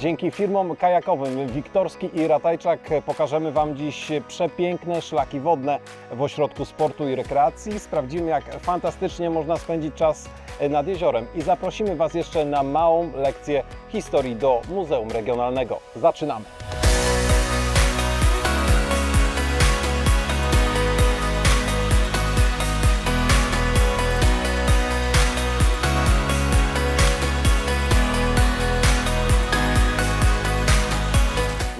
Dzięki firmom kajakowym Wiktorski i Ratajczak pokażemy Wam dziś przepiękne szlaki wodne w ośrodku sportu i rekreacji. Sprawdzimy, jak fantastycznie można spędzić czas nad jeziorem i zaprosimy Was jeszcze na małą lekcję historii do Muzeum Regionalnego. Zaczynamy!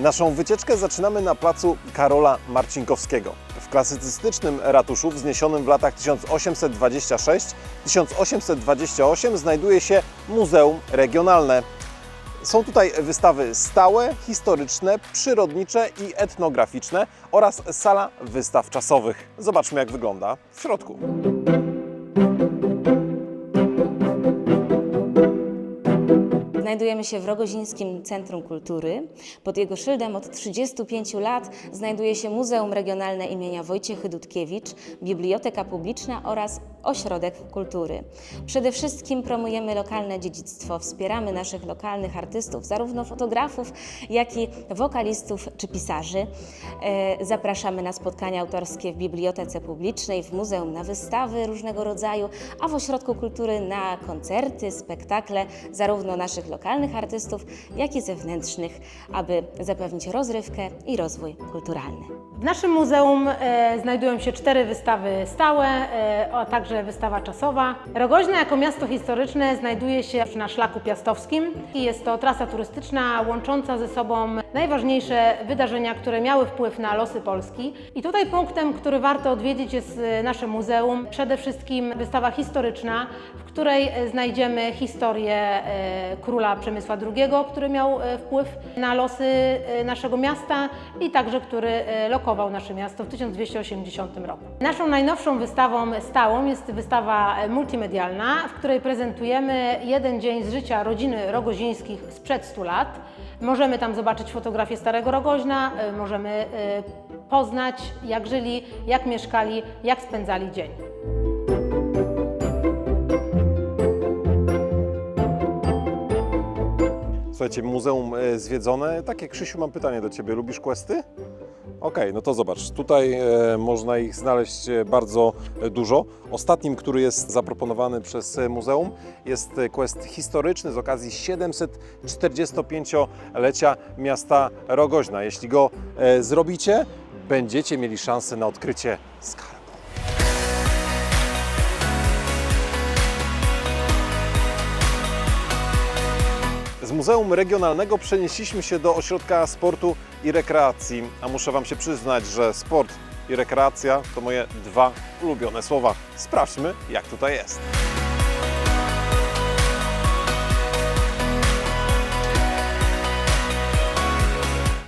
Naszą wycieczkę zaczynamy na placu Karola Marcinkowskiego. W klasycystycznym ratuszu wzniesionym w latach 1826-1828 znajduje się Muzeum Regionalne. Są tutaj wystawy stałe, historyczne, przyrodnicze i etnograficzne oraz sala wystaw czasowych. Zobaczmy jak wygląda w środku. Znajdujemy się w Rogozińskim Centrum Kultury. Pod jego szyldem od 35 lat znajduje się Muzeum Regionalne imienia Wojciechy Dudkiewicz, Biblioteka Publiczna oraz Ośrodek Kultury. Przede wszystkim promujemy lokalne dziedzictwo, wspieramy naszych lokalnych artystów, zarówno fotografów, jak i wokalistów czy pisarzy. E, Zapraszamy na spotkania autorskie w Bibliotece Publicznej, w muzeum na wystawy różnego rodzaju, a w Ośrodku Kultury na koncerty, spektakle zarówno naszych lokalnych artystów, jak i zewnętrznych, aby zapewnić rozrywkę i rozwój kulturalny. W naszym muzeum e, znajdują się cztery wystawy stałe, e, a także wystawa czasowa. Rogoźna jako miasto historyczne znajduje się na szlaku piastowskim i jest to trasa turystyczna łącząca ze sobą najważniejsze wydarzenia, które miały wpływ na losy Polski. I tutaj punktem, który warto odwiedzić jest e, nasze muzeum. Przede wszystkim wystawa historyczna, w której e, znajdziemy historię e, króla Przemysła II, który miał e, wpływ na losy e, naszego miasta i także który e, lokował nasze miasto w 1280 roku. Naszą najnowszą wystawą stałą jest wystawa multimedialna, w której prezentujemy jeden dzień z życia rodziny Rogozińskich sprzed 100 lat. Możemy tam zobaczyć fotografię Starego Rogoźna, możemy poznać jak żyli, jak mieszkali, jak spędzali dzień. Słuchajcie, muzeum e, zwiedzone. Takie, Krzysiu, mam pytanie do Ciebie. Lubisz questy? Okej, no to zobacz, tutaj e, można ich znaleźć e, bardzo dużo. Ostatnim, który jest zaproponowany przez muzeum, jest quest historyczny z okazji 745-lecia miasta Rogoźna. Jeśli go zrobicie, będziecie mieli szansę na odkrycie skarbu. Z Muzeum Regionalnego przenieśliśmy się do Ośrodka Sportu i Rekreacji, a muszę Wam się przyznać, że sport i rekreacja to moje dwa ulubione słowa. Sprawdźmy, jak tutaj jest.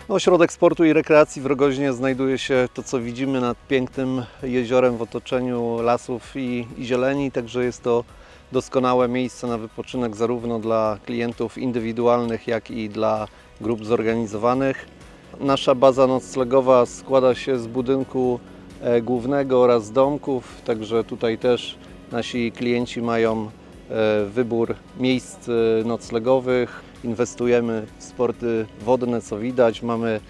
Ośrodek Sportu i Rekreacji w Rogoźnie znajduje się to, co widzimy nad pięknym jeziorem w otoczeniu lasów i, i zieleni, także jest to doskonałe miejsce na wypoczynek zarówno dla klientów indywidualnych, jak i dla grup zorganizowanych. Nasza baza noclegowa składa się z budynku e, głównego oraz domków, także tutaj też nasi klienci mają e, wybór miejsc e, noclegowych. Inwestujemy w sporty wodne, co widać. Mamy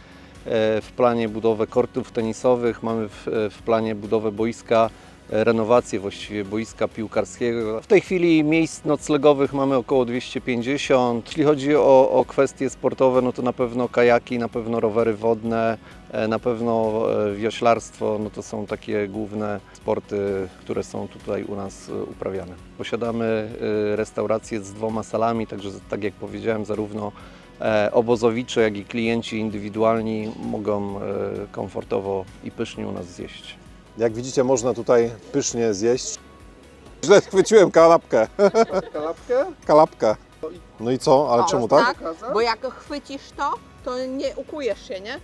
w planie budowę kortów tenisowych, mamy w, planie budowę boiska, renowację właściwie boiska piłkarskiego. W tej chwili miejsc noclegowych mamy około 250. Jeśli chodzi o, o kwestie sportowe, no to na pewno kajaki, na pewno rowery wodne, e, na pewno e, wioślarstwo, no to są takie główne sporty, które są tutaj u nas e, uprawiane. Posiadamy restaurację z dwoma salami, także tak jak powiedziałem, zarówno obozowicze, jak i klienci indywidualni mogą komfortowo i pysznie u nas zjeść. Jak widzicie, można tutaj pysznie zjeść. Źle chwyciłem kanapkę. Kanapkę? Kalapkę. No i co? Ale O, czemu tak? Bo jak chwycisz to, to nie ukujesz się, nie?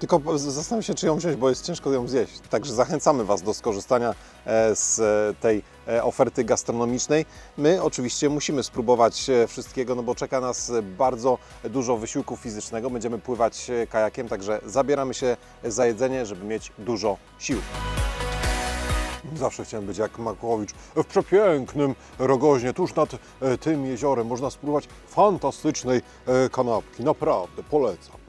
Tylko zastanawiam się, czy ją wziąć, bo jest ciężko ją zjeść. Także zachęcamy Was do skorzystania e, z e, tej e, oferty gastronomicznej. My oczywiście musimy spróbować wszystkiego, no bo czeka nas bardzo dużo wysiłku fizycznego. Będziemy pływać kajakiem, także zabieramy się za jedzenie, żeby mieć dużo sił. Zawsze chciałem być jak Makłowicz w przepięknym Rogoźnie, tuż nad tym jeziorem. Można spróbować fantastycznej kanapki. Naprawdę, polecam.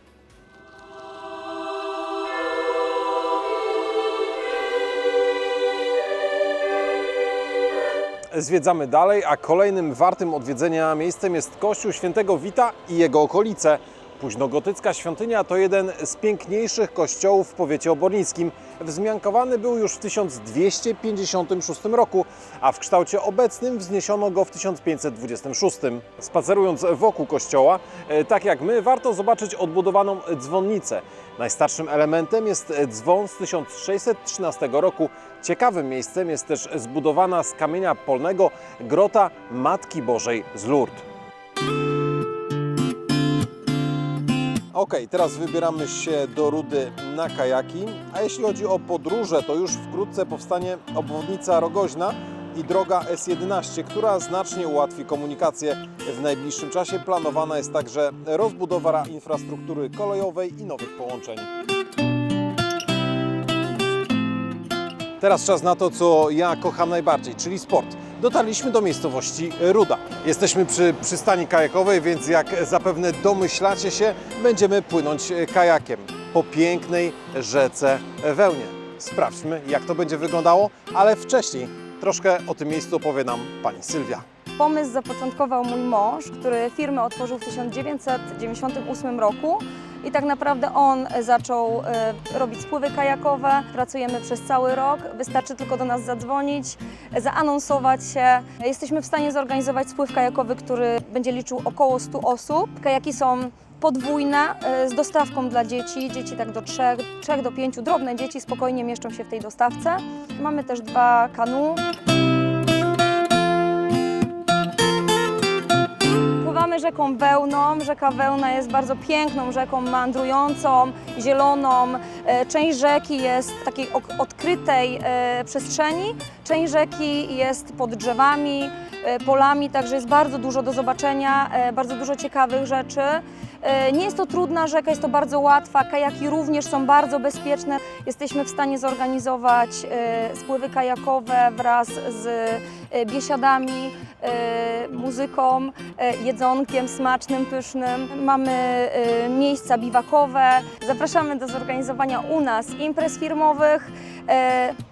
Zwiedzamy dalej, a kolejnym wartym odwiedzenia miejscem jest kościół świętego Wita i jego okolice. Późnogotycka świątynia to jeden z piękniejszych kościołów w powiecie obornickim. Wzmiankowany był już w 1256 roku, a w kształcie obecnym wzniesiono go w 1526. Spacerując wokół kościoła, e, tak jak my, warto zobaczyć odbudowaną dzwonnicę. Najstarszym elementem jest dzwon z 1613 roku. Ciekawym miejscem jest też zbudowana z kamienia polnego grota Matki Bożej z Lourdes. Ok, teraz wybieramy się do Rudy na kajaki, a jeśli chodzi o podróże, to już wkrótce powstanie obwodnica Rogoźna i droga S11, która znacznie ułatwi komunikację. W najbliższym czasie planowana jest także rozbudowa infrastruktury kolejowej i nowych połączeń. Teraz czas na to, co ja kocham najbardziej, czyli sport. Dotarliśmy do miejscowości Ruda. Jesteśmy przy przystani kajakowej, więc jak zapewne domyślacie się, będziemy płynąć kajakiem po pięknej rzece Wełnie. Sprawdźmy, jak to będzie wyglądało, ale wcześniej troszkę o tym miejscu opowie nam pani Sylwia. Pomysł zapoczątkował mój mąż, który firmę otworzył w 1998 roku. I tak naprawdę on zaczął e, robić spływy kajakowe. Pracujemy przez cały rok. Wystarczy tylko do nas zadzwonić, zaanonsować się. Jesteśmy w stanie zorganizować spływ kajakowy, który będzie liczył około 100 osób. Kajaki są podwójne e, z dostawką dla dzieci. Dzieci tak do 3, 3 do 5 drobne dzieci spokojnie mieszczą się w tej dostawce. Mamy też dwa kanu. Rzeką Wełną. Rzeka Wełna jest bardzo piękną rzeką, meandrującą, zieloną. E, Część rzeki jest w takiej odkrytej e, przestrzeni, część rzeki jest pod drzewami, e, polami, także jest bardzo dużo do zobaczenia, bardzo dużo ciekawych rzeczy. E, Nie jest to trudna rzeka, jest to bardzo łatwa. Kajaki również są bardzo bezpieczne. Jesteśmy w stanie zorganizować e, spływy kajakowe wraz z e, biesiadami, muzyką, jedzonkiem smacznym, pysznym. Mamy miejsca biwakowe. Zapraszamy do zorganizowania u nas imprez firmowych,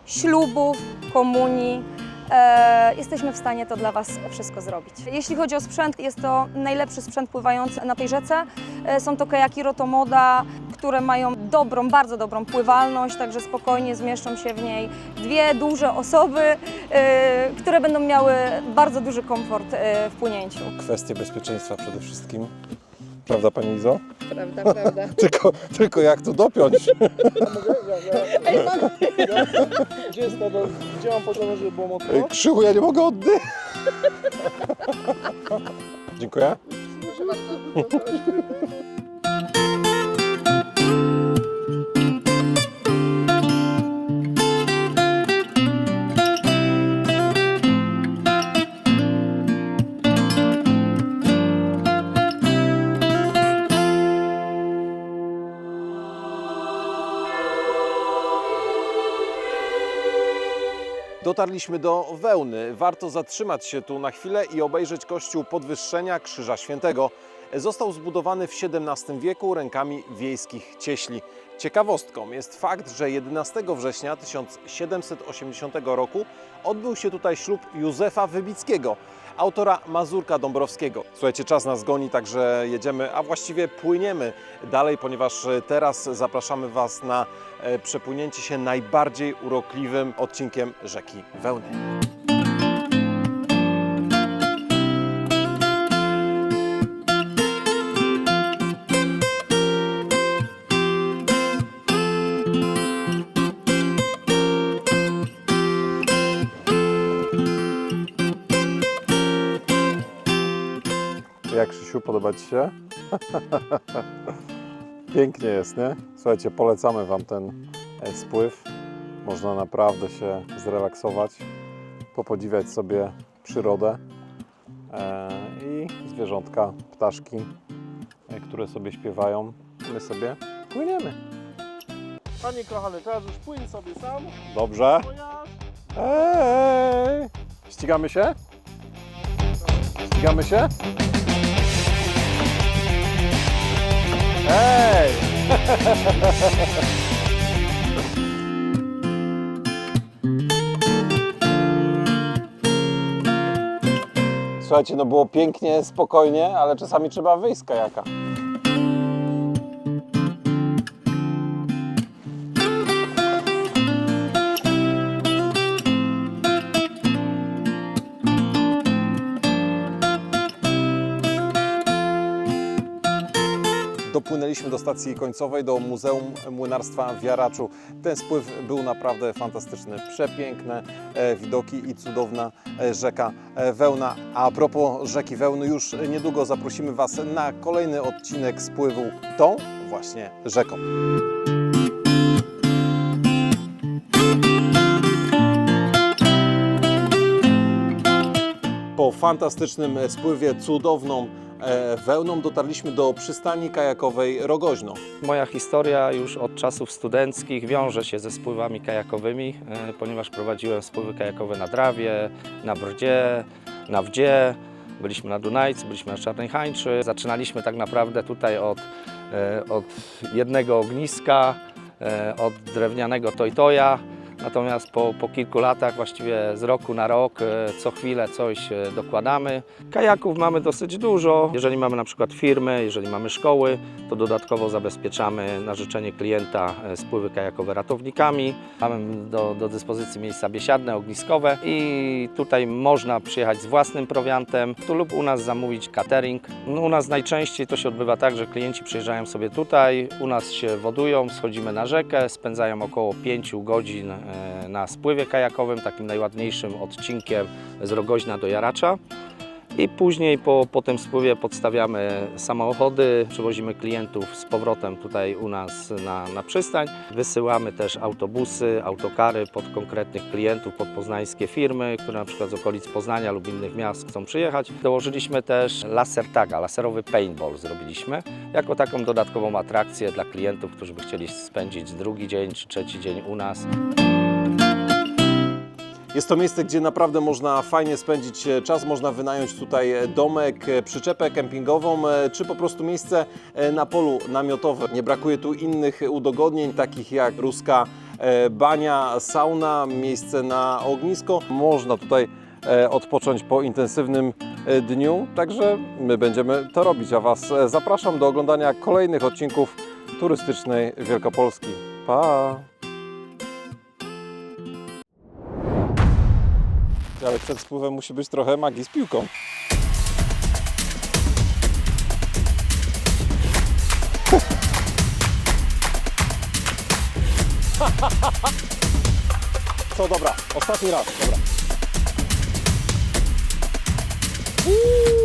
ślubów, komunii. E, Jesteśmy w stanie to dla Was wszystko zrobić. Jeśli chodzi o sprzęt, jest to najlepszy sprzęt pływający na tej rzece. E, Są to kajaki Rotomoda, które mają dobrą, bardzo dobrą pływalność, także spokojnie zmieszczą się w niej dwie duże osoby, e, które będą miały bardzo duży komfort e, w płynięciu. Kwestie bezpieczeństwa przede wszystkim. Prawda Pani Izo? Prawda, prawda. Tylko, tylko jak to dopiąć? Gdzie jest to, do- gdzie mam poziomie, żeby było mocno? Ej, Krzychu, ja nie mogę oddychać. Dziękuję. Dotarliśmy do Wełny. Warto zatrzymać się tu na chwilę i obejrzeć kościół Podwyższenia Krzyża Świętego. Został zbudowany w XVII wieku rękami wiejskich cieśli. Ciekawostką jest fakt, że 11 września 1780 roku odbył się tutaj ślub Józefa Wybickiego, autora Mazurka Dąbrowskiego. Słuchajcie, czas nas goni, także jedziemy, a właściwie płyniemy dalej, ponieważ teraz zapraszamy Was na e, przepłynięcie się najbardziej urokliwym odcinkiem rzeki Wełny. Podoba Ci się? Pięknie jest, nie? Słuchajcie, polecamy Wam ten e, spływ. Można naprawdę się zrelaksować, popodziwiać sobie przyrodę e, i zwierzątka, ptaszki, e, które sobie śpiewają. My sobie płyniemy. Panie kochany, teraz już płyń sobie sam, Dobrze? ja... ścigamy się? Ścigamy się? Ej! Słuchajcie, no było pięknie, spokojnie, ale czasami trzeba wyjść z kajaka. Dopłynęliśmy do stacji końcowej, do Muzeum Młynarstwa w Jaraczu. Ten spływ był naprawdę fantastyczny. Przepiękne e, widoki i cudowna e, rzeka e, Wełna. A propos rzeki Wełny, już niedługo zaprosimy Was na kolejny odcinek spływu tą właśnie rzeką. Fantastycznym spływie cudowną e, wełną dotarliśmy do przystani kajakowej Rogoźno. Moja historia już od czasów studenckich wiąże się ze spływami kajakowymi, e, ponieważ prowadziłem spływy kajakowe na Drawie, na Brdzie, na Wdzie. Byliśmy na Dunajcu, byliśmy na Czarnej Hańczy. Zaczynaliśmy tak naprawdę tutaj od, e, od jednego ogniska, e, od drewnianego tojtoja. Natomiast po, po kilku latach, właściwie z roku na rok, e, co chwilę coś e, dokładamy. Kajaków mamy dosyć dużo. Jeżeli mamy na przykład firmy, jeżeli mamy szkoły, to dodatkowo zabezpieczamy na życzenie klienta e, spływy kajakowe ratownikami. Mamy do, do dyspozycji miejsca biesiadne, ogniskowe i tutaj można przyjechać z własnym prowiantem tu lub u nas zamówić catering. No, u nas najczęściej to się odbywa tak, że klienci przyjeżdżają sobie tutaj, u nas się wodują, schodzimy na rzekę, spędzają około 5 godzin na spływie kajakowym, takim najładniejszym odcinkiem z Rogoźna do Jaracza. I później po, po tym spływie podstawiamy samochody, przywozimy klientów z powrotem tutaj u nas na, na przystań. Wysyłamy też autobusy, autokary pod konkretnych klientów, pod poznańskie firmy, które na przykład z okolic Poznania lub innych miast chcą przyjechać. Dołożyliśmy też laser taga, laserowy paintball zrobiliśmy, jako taką dodatkową atrakcję dla klientów, którzy by chcieli spędzić drugi dzień czy trzeci dzień u nas. Jest to miejsce, gdzie naprawdę można fajnie spędzić e, czas, można wynająć tutaj e, domek, e, przyczepę kempingową, czy po prostu miejsce na polu namiotowym. Nie brakuje tu innych udogodnień, takich jak ruska bania, sauna, miejsce na ognisko. Można tutaj odpocząć po intensywnym dniu, także my będziemy to robić, a Was zapraszam do oglądania kolejnych odcinków turystycznej Wielkopolski. Pa! ale przed spływem musi być trochę magii z piłką. Co, dobra, ostatni raz, dobra. Uuu.